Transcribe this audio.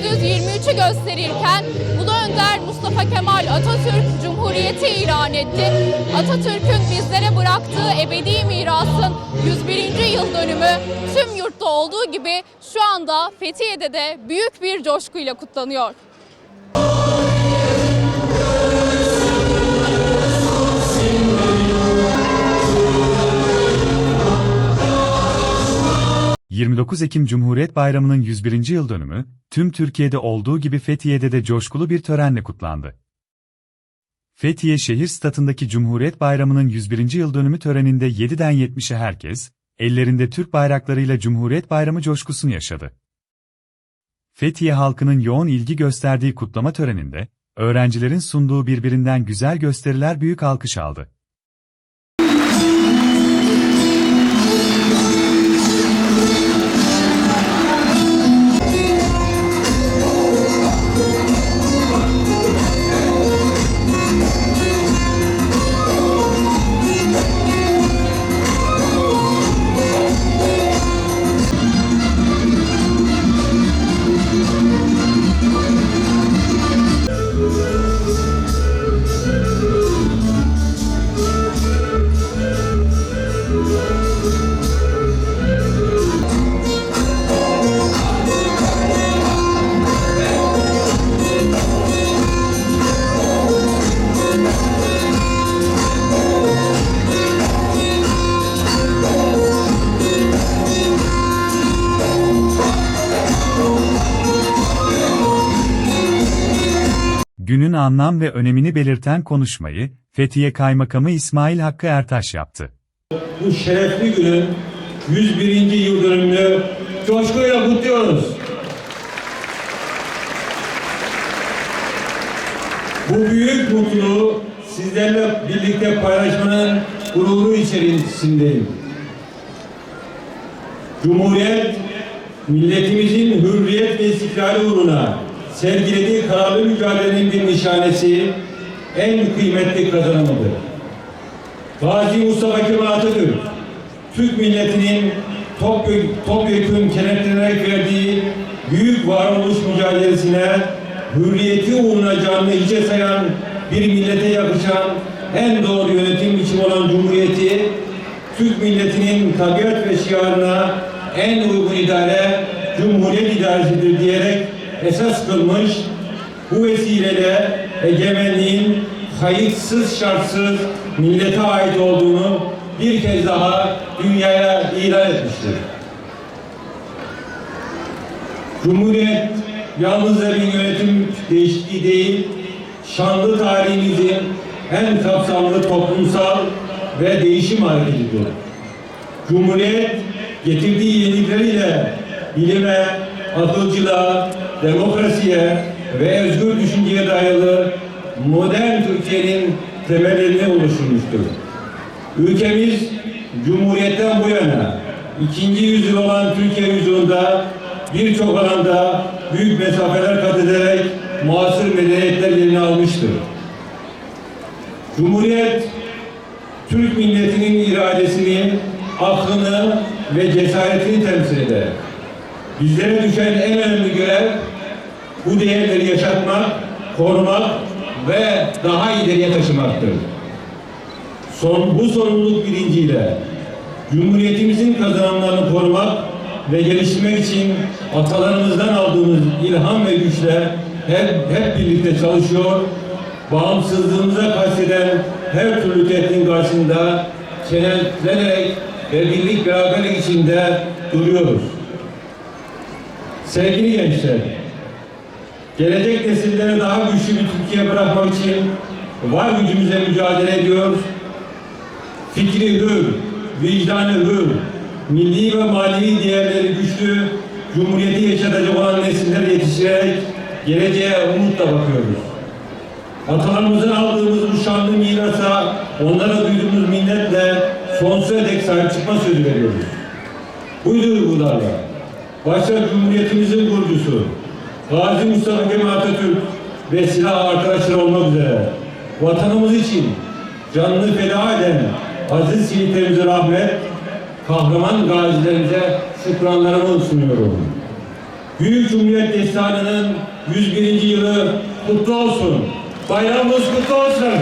1923'ü gösterirken Ulu Önder Mustafa Kemal Atatürk Cumhuriyeti ilan etti. Atatürk'ün bizlere bıraktığı ebedi mirasın 101. yıl dönümü tüm yurtta olduğu gibi şu anda Fethiye'de de büyük bir coşkuyla kutlanıyor. – 29 Ekim Cumhuriyet Bayramı'nın 101. yıl dönümü, tüm Türkiye'de olduğu gibi Fethiye'de de coşkulu bir törenle kutlandı. Fethiye şehir statındaki Cumhuriyet Bayramı'nın 101. yıl dönümü töreninde 7'den 70'e herkes, ellerinde Türk bayraklarıyla Cumhuriyet Bayramı coşkusunu yaşadı. Fethiye halkının yoğun ilgi gösterdiği kutlama töreninde, öğrencilerin sunduğu birbirinden güzel gösteriler büyük alkış aldı. Günün anlam ve önemini belirten konuşmayı, Fethiye Kaymakamı İsmail Hakkı Ertaş yaptı. bu şerefli günün 101. yıl dönümünü coşkuyla kutluyoruz. Bu büyük mutluluğu sizlerle birlikte paylaşmanın gururu içerisindeyim. Cumhuriyet, milletimizin hürriyet ve istiklali uğruna sergilediği kararlı mücadelenin bir nişanesi, en kıymetli kazanımıdır. Gazi Mustafa Kemal Atatürk, Türk milletinin topyek, topyekun kenetlenerek verdiği büyük varoluş mücadelesine hürriyeti uğruna canını hiçe sayan bir millete yakışan en doğru yönetim biçimi olan Cumhuriyeti, Türk milletinin tabiat ve şiarına en uygun idare Cumhuriyet idaresidir diyerek esas kılmış, bu vesileyle egemenliğin kayıtsız şartsız millete ait olduğunu bir kez daha dünyaya ilan etmiştir. Cumhuriyet yalnızca bir yönetim değişikliği değil, şanlı tarihimizin en kapsamlı toplumsal ve değişim hareketidir. Cumhuriyet getirdiği yenilikleriyle bilime, akılcılığa, demokrasiye ve özgür düşünceye dayalı modern Türkiye'nin temellerini oluşturmuştur. Ülkemiz Cumhuriyet'ten bu yana ikinci yüzyıl olan Türkiye yüzyılında birçok alanda büyük mesafeler kat ederek muasır medeniyetler yerini almıştır. Cumhuriyet Türk milletinin iradesini, aklını ve cesaretini temsil eder. Bizlere düşen en önemli görev bu değerleri yaşatmak, korumak ve daha ileriye taşımaktır. Son, bu sorumluluk bilinciyle Cumhuriyetimizin kazanımlarını korumak ve geliştirmek için atalarımızdan aldığımız ilham ve güçle hep, hep birlikte çalışıyor, bağımsızlığımıza kasteden her türlü tehditin karşısında çenelenerek ve birlik beraberlik içinde duruyoruz. Sevgili gençler, gelecek nesillere daha güçlü bir Türkiye bırakmak için var gücümüze mücadele ediyoruz. Fikri hür, vicdanı hür, milli ve manevi değerleri güçlü, Cumhuriyeti yaşatacak olan nesiller yetiştirerek geleceğe umutla bakıyoruz. Atalarımızdan aldığımız bu şanlı mirasa onlara duyduğumuz minnetle sonsuza dek sahip çıkma sözü veriyoruz. Bu duygularla başta Cumhuriyetimizin kurucusu Gazi Mustafa Kemal Atatürk ve silah arkadaşları olmak üzere vatanımız için canını feda eden aziz şehitlerimize rahmet, kahraman gazilerimize şükranlarımı sunuyorum. Büyük Cumhuriyet Destanı'nın 101. yılı kutlu olsun. Bayramımız kutlu olsun.